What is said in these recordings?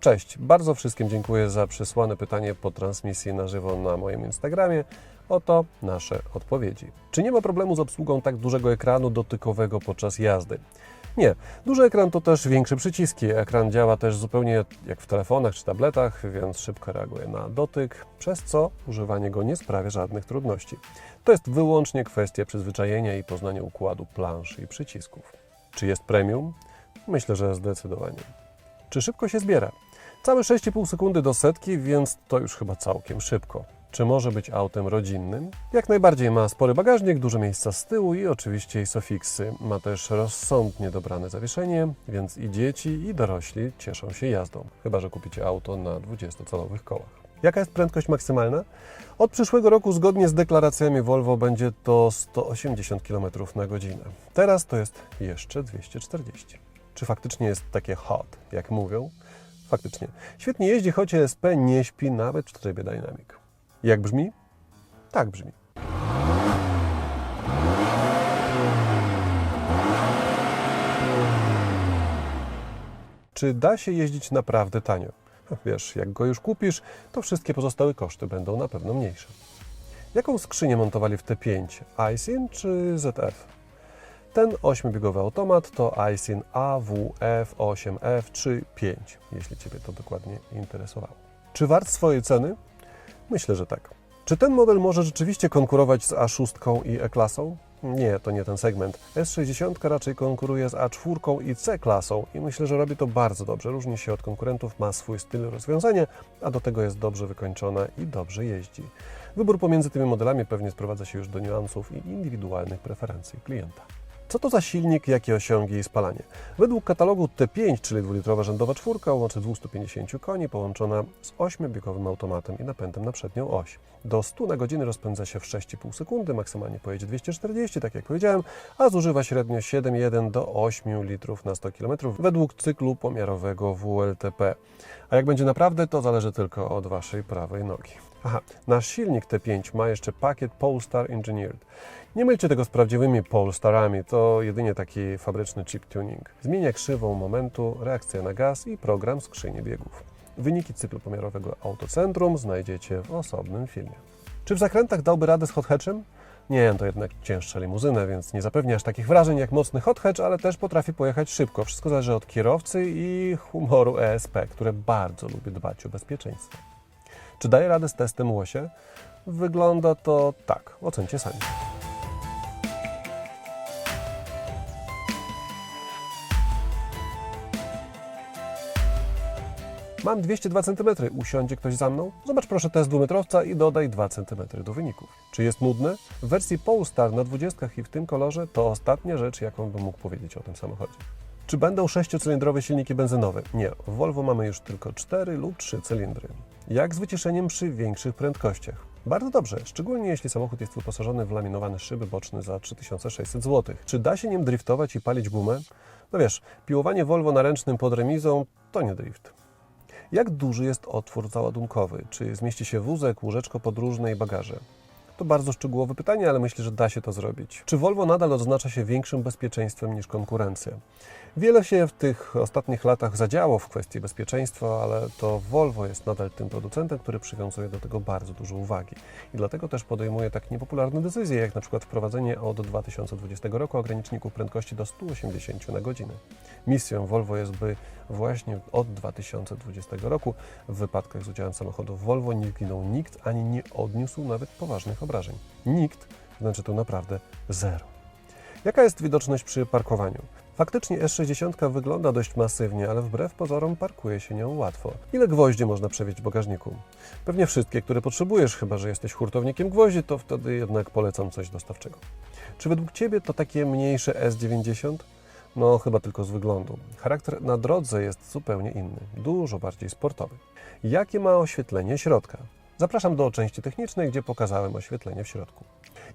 Cześć, bardzo wszystkim dziękuję za przysłane pytanie po transmisji na żywo na moim Instagramie. Oto nasze odpowiedzi. Czy nie ma problemu z obsługą tak dużego ekranu dotykowego podczas jazdy? Nie. Duży ekran to też większe przyciski. Ekran działa też zupełnie jak w telefonach czy tabletach, więc szybko reaguje na dotyk, przez co używanie go nie sprawia żadnych trudności. To jest wyłącznie kwestia przyzwyczajenia i poznania układu planszy i przycisków. Czy jest premium? Myślę, że zdecydowanie. Czy szybko się zbiera? Całe 6,5 sekundy do setki, więc to już chyba całkiem szybko. Czy może być autem rodzinnym? Jak najbardziej ma spory bagażnik, dużo miejsca z tyłu i oczywiście Isofixy. Ma też rozsądnie dobrane zawieszenie, więc i dzieci, i dorośli cieszą się jazdą. Chyba, że kupicie auto na 20-calowych kołach. Jaka jest prędkość maksymalna? Od przyszłego roku, zgodnie z deklaracjami Volvo, będzie to 180 km na godzinę. Teraz to jest jeszcze 240. Czy faktycznie jest takie hot, jak mówią? Faktycznie. Świetnie jeździ, choć ESP nie śpi nawet w trybie Dynamic. Jak brzmi? Tak brzmi. Czy da się jeździć naprawdę tanio? Wiesz, jak go już kupisz, to wszystkie pozostałe koszty będą na pewno mniejsze. Jaką skrzynię montowali w T5? iSyn czy ZF? Ten 8-biegowy automat to iSyn AWF 8F czy 5, jeśli Ciebie to dokładnie interesowało. Czy wart swojej ceny? Myślę, że tak. Czy ten model może rzeczywiście konkurować z A6 i E-klasą? Nie, to nie ten segment. S60 raczej konkuruje z A4 i C-klasą i myślę, że robi to bardzo dobrze. Różni się od konkurentów, ma swój styl rozwiązania, a do tego jest dobrze wykończona i dobrze jeździ. Wybór pomiędzy tymi modelami pewnie sprowadza się już do niuansów i indywidualnych preferencji klienta. Co to za silnik, jakie osiągi i spalanie? Według katalogu T5, czyli dwulitrowa rzędowa czwórka o mocy 250 koni, połączona z 8-biegowym automatem i napędem na przednią oś. Do 100 na godzinę rozpędza się w 6,5 sekundy, maksymalnie pojedzie 240, tak jak powiedziałem, a zużywa średnio 7,1 do 8 litrów na 100 km według cyklu pomiarowego WLTP. A jak będzie naprawdę, to zależy tylko od Waszej prawej nogi. Aha, nasz silnik T5 ma jeszcze pakiet Polestar Engineered. Nie mylcie tego z prawdziwymi Polestarami, to jedynie taki fabryczny chip tuning. Zmienia krzywą momentu, reakcja na gaz i program skrzyni biegów. Wyniki cyklu pomiarowego Autocentrum znajdziecie w osobnym filmie. Czy w zakrętach dałby radę z hot hatchem? Nie, to jednak cięższa limuzyna, więc nie zapewnia aż takich wrażeń jak mocny hot hatch, ale też potrafi pojechać szybko. Wszystko zależy od kierowcy i humoru ESP, które bardzo lubi dbać o bezpieczeństwo. Czy daje radę z testem łosie? Wygląda to tak. Ocencie sami. Mam 202 cm. Usiądzie ktoś za mną? Zobacz proszę test dwumetrowca i dodaj 2 cm do wyników. Czy jest nudny? W wersji Polestar na 20 i w tym kolorze to ostatnia rzecz, jaką bym mógł powiedzieć o tym samochodzie. Czy będą sześciocylindrowe silniki benzynowe? Nie. W Volvo mamy już tylko 4 lub 3 cylindry. Jak z wycieszeniem przy większych prędkościach? Bardzo dobrze, szczególnie jeśli samochód jest wyposażony w laminowane szyby boczne za 3600 zł. Czy da się nim driftować i palić gumę? No wiesz, piłowanie Volvo na ręcznym pod remizą to nie drift. Jak duży jest otwór załadunkowy? Czy zmieści się wózek, łóżeczko podróżne i bagaże? To bardzo szczegółowe pytanie, ale myślę, że da się to zrobić. Czy Volvo nadal odznacza się większym bezpieczeństwem niż konkurencja? Wiele się w tych ostatnich latach zadziało w kwestii bezpieczeństwa, ale to Volvo jest nadal tym producentem, który przywiązuje do tego bardzo dużo uwagi. I dlatego też podejmuje tak niepopularne decyzje, jak na przykład wprowadzenie od 2020 roku ograniczników prędkości do 180 na godzinę. Misją Volvo jest, by właśnie od 2020 roku w wypadkach z udziałem samochodów Volvo nie zginął nikt, ani nie odniósł nawet poważnych obrażeń. Nikt, znaczy tu naprawdę zero. Jaka jest widoczność przy parkowaniu? Faktycznie S60 wygląda dość masywnie, ale wbrew pozorom parkuje się nią łatwo. Ile gwoździ można przewieźć w bagażniku? Pewnie wszystkie, które potrzebujesz, chyba że jesteś hurtownikiem gwoździ, to wtedy jednak polecam coś dostawczego. Czy według Ciebie to takie mniejsze S90? No, chyba tylko z wyglądu. Charakter na drodze jest zupełnie inny, dużo bardziej sportowy. Jakie ma oświetlenie środka? Zapraszam do części technicznej, gdzie pokazałem oświetlenie w środku.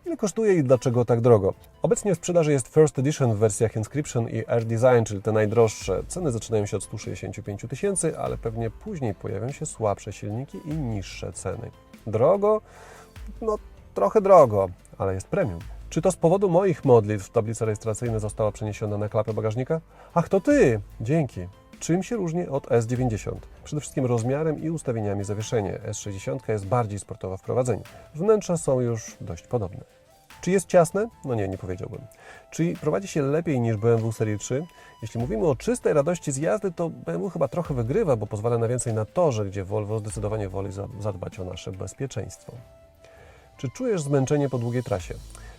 Ile kosztuje i dlaczego tak drogo? Obecnie w sprzedaży jest First Edition w wersjach Inscription i Air Design, czyli te najdroższe. Ceny zaczynają się od 165 000 tysięcy, ale pewnie później pojawią się słabsze silniki i niższe ceny. Drogo? No, trochę drogo, ale jest premium. Czy to z powodu moich modlitw tablica rejestracyjna została przeniesiona na klapę bagażnika? Ach, to ty! Dzięki. Czym się różni od S90? Przede wszystkim rozmiarem i ustawieniami zawieszenia. S60 jest bardziej sportowa w prowadzeniu. Wnętrza są już dość podobne. Czy jest ciasne? No nie, nie powiedziałbym. Czy prowadzi się lepiej niż BMW Serii 3? Jeśli mówimy o czystej radości z jazdy, to BMW chyba trochę wygrywa, bo pozwala na więcej na torze, gdzie Volvo zdecydowanie woli za- zadbać o nasze bezpieczeństwo. Czy czujesz zmęczenie po długiej trasie?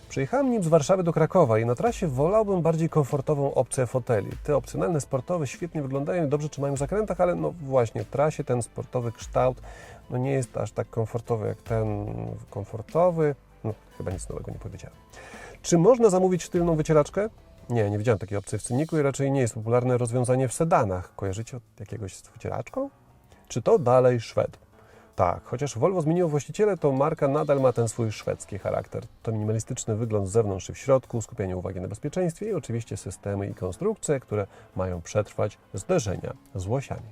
Przyjechałem nim z Warszawy do Krakowa i na trasie wolałbym bardziej komfortową opcję foteli. Te opcjonalne sportowe świetnie wyglądają i dobrze trzymają w zakrętach, ale no właśnie w trasie ten sportowy kształt no nie jest aż tak komfortowy jak ten komfortowy. No, chyba nic nowego nie powiedziałem. Czy można zamówić tylną wycieraczkę? Nie, nie widziałem takiej opcji w cenniku i raczej nie jest popularne rozwiązanie w sedanach. Kojarzycie od jakiegoś z wycieraczką? Czy to dalej Szwed? Tak, chociaż Volvo zmieniło właściciele, to marka nadal ma ten swój szwedzki charakter. To minimalistyczny wygląd z zewnątrz i w środku, skupienie uwagi na bezpieczeństwie i oczywiście systemy i konstrukcje, które mają przetrwać zderzenia z łosiami.